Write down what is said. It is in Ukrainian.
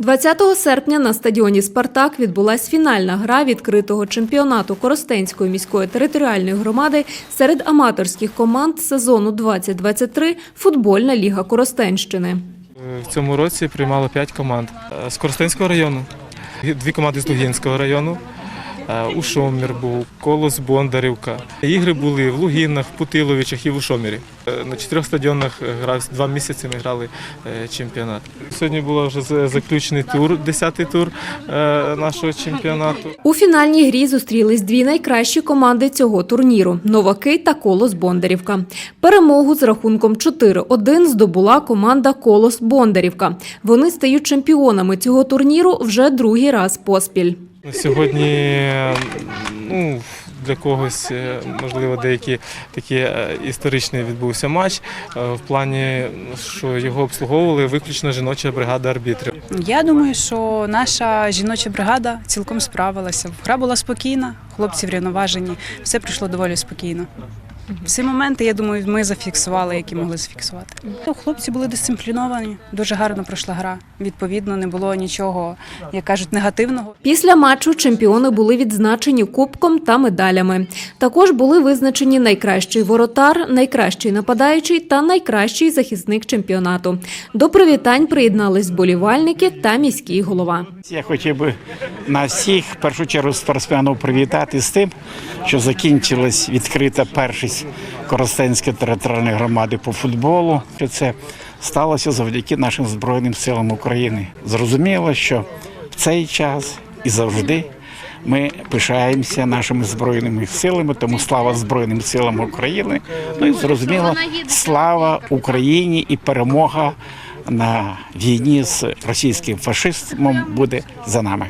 20 серпня на стадіоні Спартак відбулась фінальна гра відкритого чемпіонату Коростенської міської територіальної громади серед аматорських команд сезону 2023 Футбольна ліга Коростенщини. В цьому році приймало 5 команд з Коростенського району, дві команди з Лугінського району. Е, Ушомір був, Колос Бондарівка. Ігри були в Лугінах, в Путиловичах і в Ушомірі. Е, На чотирьох стадіонах грав два місяці. Ми грали е, чемпіонат. Сьогодні був вже за- заключний тур, 10-й тур е, нашого чемпіонату. У фінальній грі зустрілись дві найкращі команди цього турніру Новаки та Колос Бондарівка. Перемогу з рахунком 4-1 здобула команда Колос Бондарівка. Вони стають чемпіонами цього турніру вже другий раз поспіль. Сьогодні ну, для когось, е, можливо, деякі такі е, історичний відбувся матч е, в плані, що його обслуговували виключно жіноча бригада арбітрів. Я думаю, що наша жіноча бригада цілком справилася. Гра була спокійна, хлопці врівноважені, все пройшло доволі спокійно. Всі моменти, я думаю, ми зафіксували, які могли зафіксувати. Ну, хлопці були дисципліновані, дуже гарно пройшла гра. Відповідно, не було нічого, як кажуть, негативного. Після матчу чемпіони були відзначені кубком та медалями. Також були визначені найкращий воротар, найкращий нападаючий та найкращий захисник чемпіонату. До привітань приєднались болівальники та міський голова. Я хотів би на всіх в першу чергу спортсменів привітати з тим, що закінчилась відкрита першість Коростенської територіальної громади по футболу. Це сталося завдяки нашим Збройним силам України. Зрозуміло, що в цей час і завжди ми пишаємося нашими збройними силами, тому слава Збройним силам України. Ну і зрозуміло, слава Україні і перемога на війні з російським фашизмом буде за нами.